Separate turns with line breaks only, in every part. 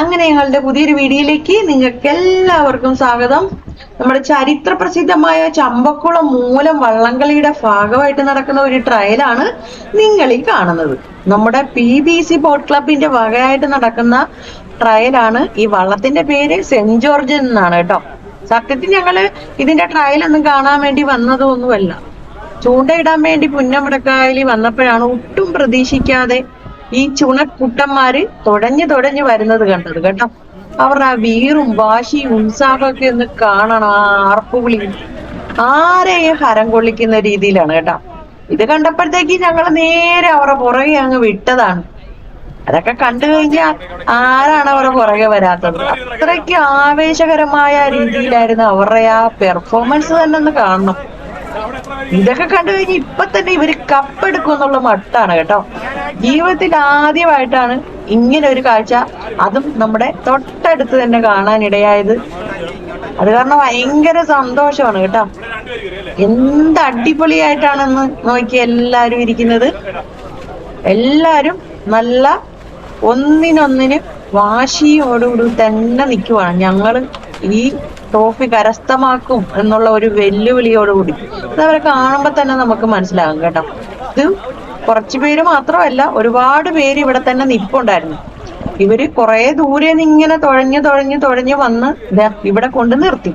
അങ്ങനെ ഞങ്ങളുടെ പുതിയൊരു വീഡിയോയിലേക്ക് നിങ്ങൾക്ക് എല്ലാവർക്കും സ്വാഗതം. നമ്മുടെ ചരിത്ര പ്രസിദ്ധമായ ചമ്പക്കുളം മൂലം വള്ളംകളിയുടെ ഭാഗമായിട്ട് നടക്കുന്ന ഒരു ട്രയലാണ് നിങ്ങൾ ഈ കാണുന്നത്. നമ്മുടെ പി ബി സി ബോട്ട് ക്ലബിന്റെ വകയായിട്ട് നടക്കുന്ന ട്രയലാണ് ഈ വള്ളത്തിന്റെ പേര് സെന്റ് ജോർജ് എന്നാണ് കേട്ടോ. സത്യത്തിൽ ഞങ്ങൾ ഇതിന്റെ ട്രയൽ ഒന്നും കാണാൻ വേണ്ടി വന്നതൊന്നുമല്ല. ചൂണ്ടയിടാൻ വേണ്ടി പുന്നമടക്കായലി വന്നപ്പോഴാണ് ഒട്ടും പ്രതീക്ഷിക്കാതെ ഈ ചുണക്കുട്ടന്മാര് തുടഞ്ഞു തുടഞ്ഞു വരുന്നത് കണ്ടത് കേട്ടോ. അവരുടെ ആ വീറും വാശിയും ഉത്സാഹമൊക്കെ ഒന്ന് കാണണം ആ ആർപ്പുവിളി ആരെയും ഹരം കൊള്ളിക്കുന്ന രീതിയിലാണ് കേട്ടോ. ഇത് കണ്ടപ്പോഴത്തേക്ക് ഞങ്ങൾ നേരെ അവരുടെ പുറകെ അങ്ങ് വിട്ടതാണ്. അതൊക്കെ കണ്ടു കഴിഞ്ഞാൽ ആരാണ് അവരുടെ പുറകെ വരാത്തത്? അത്രയ്ക്ക് ആവേശകരമായ രീതിയിലായിരുന്നു അവരുടെ ആ പെർഫോമൻസ് തന്നെ ഒന്ന് കാണണം. ഇതൊക്കെ കണ്ടു കഴിഞ്ഞ് ഇപ്പൊ തന്നെ ഇവർ കപ്പെടുക്കും എന്നുള്ള മട്ടാണ് കേട്ടോ. ജീവിതത്തിൽ ആദ്യമായിട്ടാണ് ഇങ്ങനെ ഒരു കാഴ്ച അതും നമ്മുടെ തൊട്ടടുത്ത് തന്നെ കാണാനിടയായത്. അത് കാരണം ഭയങ്കര സന്തോഷമാണ് കേട്ടോ. എന്ത് അടിപൊളിയായിട്ടാണെന്ന് നോക്കി എല്ലാരും ഇരിക്കുന്നത്. എല്ലാരും നല്ല ഒന്നിനൊന്നിന് വാശിയോടുകൂടി തന്നെ നിൽക്കുവാണ്. ഞങ്ങൾ ഈ ട്രോഫി കരസ്ഥമാക്കും എന്നുള്ള ഒരു വെല്ലുവിളിയോടുകൂടി. അതവരെ അവരെ കാണുമ്പോ തന്നെ നമുക്ക് മനസ്സിലാകും കേട്ടോ. ഇത് കുറച്ചു പേര് മാത്രമല്ല ഒരുപാട് പേര് ഇവിടെ തന്നെ നിൽപ്പുണ്ടായിരുന്നു ഇവർ കുറെ ദൂരെ ഇങ്ങനെ തുഴഞ്ഞു തുഴഞ്ഞു തുഴഞ്ഞു വന്ന് ഇവിടെ കൊണ്ട് നിർത്തി.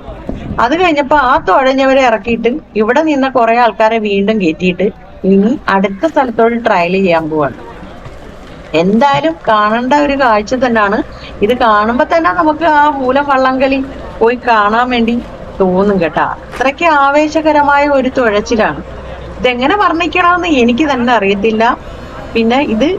അത് കഴിഞ്ഞപ്പോ ആ തുഴഞ്ഞവരെ ഇറക്കിയിട്ട് ഇവിടെ നിന്ന കുറെ ആൾക്കാരെ വീണ്ടും കയറ്റിയിട്ട് ഇനി അടുത്ത സ്ഥലത്തോട് ട്രയൽ ചെയ്യാൻ പോവാണ്. എന്തായാലും കാണേണ്ട ഒരു കാഴ്ച തന്നെയാണ്. ഇത് കാണുമ്പോ തന്നെ നമുക്ക് ആ മൂലം വള്ളംകളി പോയി കാണാൻ വേണ്ടി തോന്നും കേട്ടാ. അത്രയ്ക്ക് ആവേശകരമായ ഒരു തുഴച്ചിലാണ്. ഇതെങ്ങനെ വർണിക്കണമെന്ന് എനിക്ക് തന്നെ അറിയത്തില്ല. പിന്നെ ഇത്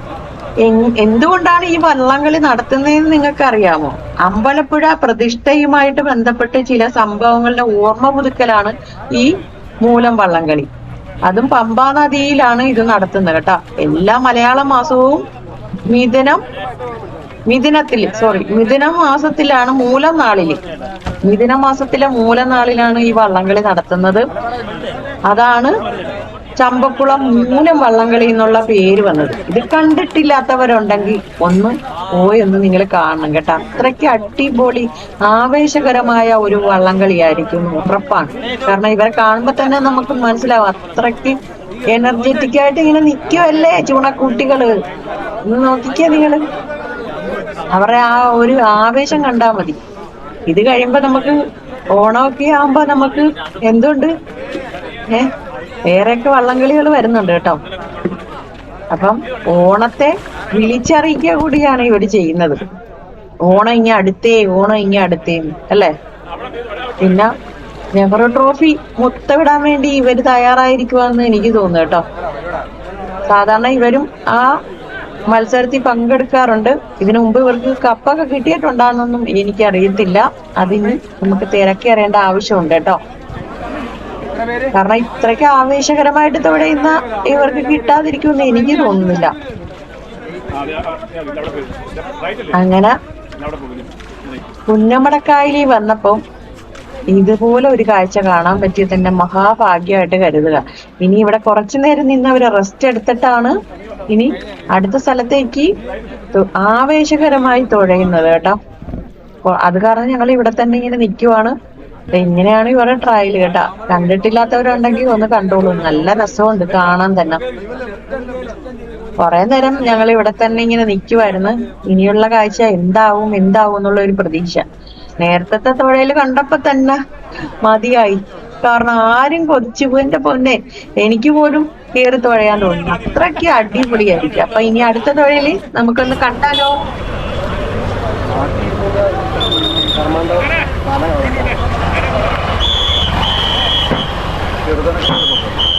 എന്തുകൊണ്ടാണ് ഈ വള്ളംകളി നടത്തുന്നതെന്ന് നിങ്ങൾക്ക് അറിയാമോ അമ്പലപ്പുഴ പ്രതിഷ്ഠയുമായിട്ട് ബന്ധപ്പെട്ട് ചില സംഭവങ്ങളുടെ ഓർമ്മ പുതുക്കലാണ് ഈ മൂലം വള്ളംകളി. അതും പമ്പാ നദിയിലാണ് ഇത് നടത്തുന്നത് കേട്ടോ. എല്ലാ മലയാള മാസവും മിഥുനം മിഥുനത്തിൽ സോറി മിഥുന മാസത്തിലാണ് മൂലം നാളിൽ. മിഥുന മാസത്തിലെ മൂലം നാളിലാണ് ഈ വള്ളംകളി നടത്തുന്നത്. അതാണ് ചമ്പക്കുളം മൂലം വള്ളംകളി എന്നുള്ള പേര് വന്നത്. ഇത് കണ്ടിട്ടില്ലാത്തവരുണ്ടെങ്കിൽ ഒന്ന് പോയൊന്ന് നിങ്ങൾ കാണണം കേട്ടോ. അത്രയ്ക്ക് അടിപൊളി ആവേശകരമായ ഒരു വള്ളംകളിയായിരിക്കും ഉറപ്പാണ്. കാരണം ഇവരെ കാണുമ്പോൾ തന്നെ നമുക്ക് മനസ്സിലാവും അത്രയ്ക്ക് എനർജറ്റിക് ആയിട്ട് ഇങ്ങനെ നിൽക്കുമല്ലേ ചൂണക്കുട്ടികൾ. ഒന്ന് നോക്കിക്കേ നിങ്ങൾ. അവരുടെ ആ ഒരു ആവേശം കണ്ടാ മതി. ഇത് കഴിയുമ്പോ നമുക്ക് ഓണമൊക്കെ ആവുമ്പോ നമുക്ക് എന്തുണ്ട്? ഏ? വേറെയൊക്കെ വള്ളംകളികൾ വരുന്നുണ്ട് കേട്ടോ. അപ്പം ഓണത്തെ വിളിച്ചറിയിക്കുക കൂടിയാണ് ഇവർ ചെയ്യുന്നത്. ഓണം ഇങ്ങ അടുത്തേ ഓണം ഇങ്ങ അടുത്തേ അല്ലേ? പിന്നെ നെഹ്റു ട്രോഫി മുത്തവിടാൻ വേണ്ടി ഇവർ തയ്യാറായിരിക്കുവാന്ന് എനിക്ക് തോന്നുന്നു കേട്ടോ. സാധാരണ ഇവരും ആ മത്സരത്തിൽ പങ്കെടുക്കാറുണ്ട്. ഇതിനു മുമ്പ് ഇവർക്ക് കപ്പൊക്കെ കിട്ടിയിട്ടുണ്ടാന്നൊന്നും എനിക്ക് അറിയത്തില്ല അതിന് നമുക്ക് തിരക്കി അറിയേണ്ട ആവശ്യമുണ്ട് കേട്ടോ. കാരണം ഇത്രയ്ക്ക് ആവേശകരമായിട്ട് ഇവിടെ ഇന്ന് ഇവർക്ക് കിട്ടാതിരിക്കുമെന്ന് എനിക്ക് തോന്നുന്നില്ല. അങ്ങനെ പുന്നമടക്കായലി വന്നപ്പം ഇതുപോലെ ഒരു കാഴ്ച കാണാൻ പറ്റിയ തന്നെ മഹാഭാഗ്യമായിട്ട് കരുതുക. ഇനി ഇവിടെ കുറച്ചു നേരം നിന്ന് അവർ റെസ്റ്റ് എടുത്തിട്ടാണ് ഇനി അടുത്ത സ്ഥലത്തേക്ക് ആവേശകരമായി തുഴയുന്നത് കേട്ടോ. അത് കാരണം ഞങ്ങൾ ഇവിടെ തന്നെ ഇങ്ങനെ നിൽക്കുവാണ്. ഇങ്ങനെയാണ് ഇവരുടെ ട്രയൽ കേട്ടാ. കണ്ടിട്ടില്ലാത്തവരുണ്ടെങ്കിൽ ഒന്ന് കണ്ടോളൂ. നല്ല രസമുണ്ട്. കാണാൻ തന്നെ. കുറെ നേരം ഞങ്ങൾ ഇവിടെ തന്നെ ഇങ്ങനെ നിൽക്കുമായിരുന്നു ഇനിയുള്ള കാഴ്ച എന്താവും എന്താവും എന്നുള്ള ഒരു പ്രതീക്ഷ. നേരത്തെ തുഴയിൽ കണ്ടപ്പോ തന്നെ മതിയായി. കാരണം ആരും കൊതിച്ചു. എന്റെ പൊന്നെ എനിക്ക് പോലും കയറി തുഴയാൻ തോന്നി. അത്രയ്ക്ക് അടിപൊളിയായിരിക്കും. അപ്പൊ ഇനി അടുത്ത തുഴയിൽ നമുക്കൊന്ന് കണ്ടാലോ?
Yarıdan aşağı bakalım.